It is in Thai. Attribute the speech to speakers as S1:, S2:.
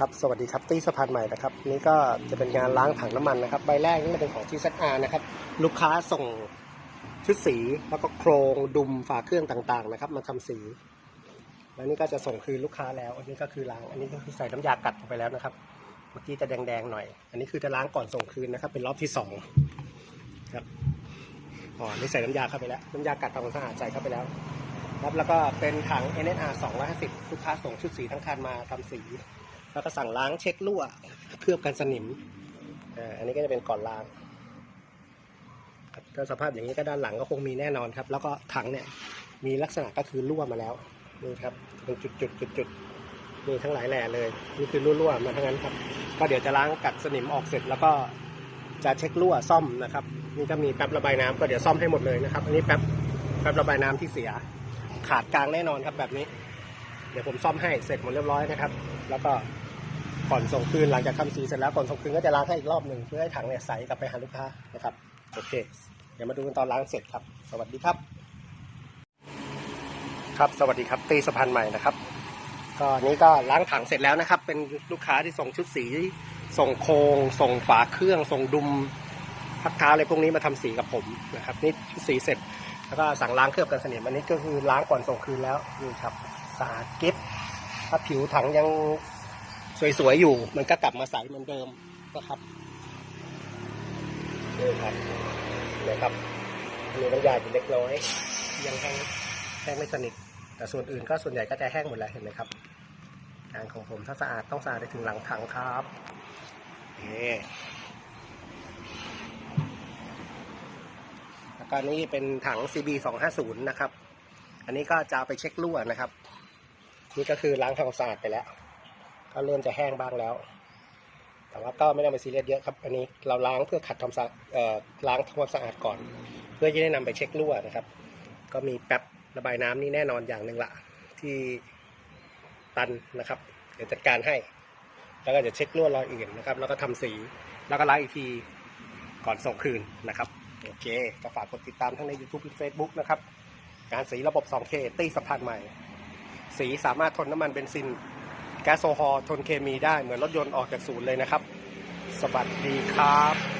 S1: ครับสวัสดีครับตี้สะพานใหม่นะครับ นี่ก็จะเป็นงานล้างถังน้ำมันนะครับ ใบแรกนี่เป็นของ TZR นะครับ ลูกค้าส่งชุดสีแล้วก็โครงดุมฝาเครื่องต่างๆนะครับ มาทำสี แล้วนี่ก็จะส่งคืนลูกค้าแล้ว อันนี้ก็คือล้าง อันนี้ก็คือใส่น้ำยากัดไปแล้วนะครับ เมื่อกี้จะแดงๆหน่อย อันนี้คือจะล้างก่อนส่งคืนนะครับ เป็นรอบที่สองครับอ๋อนี่ใส่น้ำยาเข้าไปแล้ว น้ำยากัดทำความสะอาดใส่เข้าไปแล้วครับแล้วก็เป็นถัง NSR 250 ลูกค้าส่งชุดสีทั้งคันมาทำสี แล้วก็สั่งล้างเช็ครั่วเคลือบกันสนิมอันนี้ก็จะเป็นก่อนล้างถ้าสภาพอย่างนี้ก็ด้านหลังก็คงมีแน่นอนครับ แล้วก็ถังเนี่ยมีลักษณะก็คือรั่วมาแล้วนี่ครับเป็นจุดจุดจุดจุดๆนี่ทั้งหลายแหล่เลยนี่คือรั่วๆมาทั้งนั้นครับ ก็เดี๋ยวจะล้างกัดสนิมออกเสร็จ แล้วก็จะเช็ครั่วซ่อมนะครับ นี่ก็มีแป๊บระบายน้ำก็เดี๋ยวซ่อมให้หมดเลยนะครับ อันนี้แป๊บแป๊บระบายน้ำที่เสีย ขาดกลางแน่นอนครับแบบนี้ เดี๋ยวผมซ่อมให้เสร็จหมดเรียบร้อยนะครับ แล้วก็ก่อนส่งคืนหลังจากทำสีเสร็จแล้วก่อนส่งคืนก็จะล้างให้อีกรอบหนึ่งเพื่อให้ถังเนี่ยใสกลับไปหาลูกค้านะครับโอเค เดี๋ยวมาดูกันตอนล้างเสร็จครับ สวัสดีครับ ครับสวัสดีครับตีสะพานใหม่นะครับก็นี้ก็ล้างถังเสร็จแล้วนะครับ เป็นลูกค้าที่ส่งชุดสี ส่งโครงส่งฝาเครื่อง ส่งดุมพักเท้าอะไรพวกนี้มาทำสีกับผมนะครับ นี่ชุดสีเสร็จแล้วก็สั่งล้างเคลือบกันสนิมอันนี้ก็คือล้างก่อนส่งคืนแล้วนี่ครับ สะอาดเก็บ ถ้าผิวถังยังสวยๆอยู่ มันก็กลับมาใสเหมือนเดิมนะครับนี่ครับนี่ครับมีน้ำยาอยู่เล็กน้อย ยังแห้งแห้งไม่สนิท แต่ส่วนอื่นก็ส่วนใหญ่ก็จะแห้งหมดแล้วเห็นไหมครับงานของผมถ้าสะอาดต้องสะอาดไปถึงหลังถังครับนี่แล้วก็นี่เป็นถัง CB 250นะครับ อันนี้ก็จะไปเช็ครั่วนะครับ นี่ก็คือล้างทำความสะอาดไปแล้ว ก็เริ่มจะแห้งบ้างแล้ว แต่ว่าก็ไม่ต้องไปซีเรียสเยอะครับ อันนี้เราล้างเพื่อขัดทำสะอ่อล้างทำความสะอาดก่อน เพื่อจะได้นำไปเช็ครั่วนะครับ ก็มีแป๊บระบายน้ำนี่แน่นอนอย่างหนึ่งละที่ตันนะครับ เดี๋ยวจัดการให้ แล้วก็จะเช็ครั่วรอยอื่นนะครับ แล้วก็ทำสี แล้วก็ล้างอีกทีก่อนส่งคืนนะครับ โอเค ก็ฝากกดติดตามทั้งใน YouTube และ Facebook นะครับงานสีระบบ 2K ตีสะพานใหม่ สีสามารถทนน้ำมันเบนซินแก๊สโซฮอลทนเคมีได้เหมือนรถยนต์ออกจากศูนย์เลยนะครับ สวัสดีครับ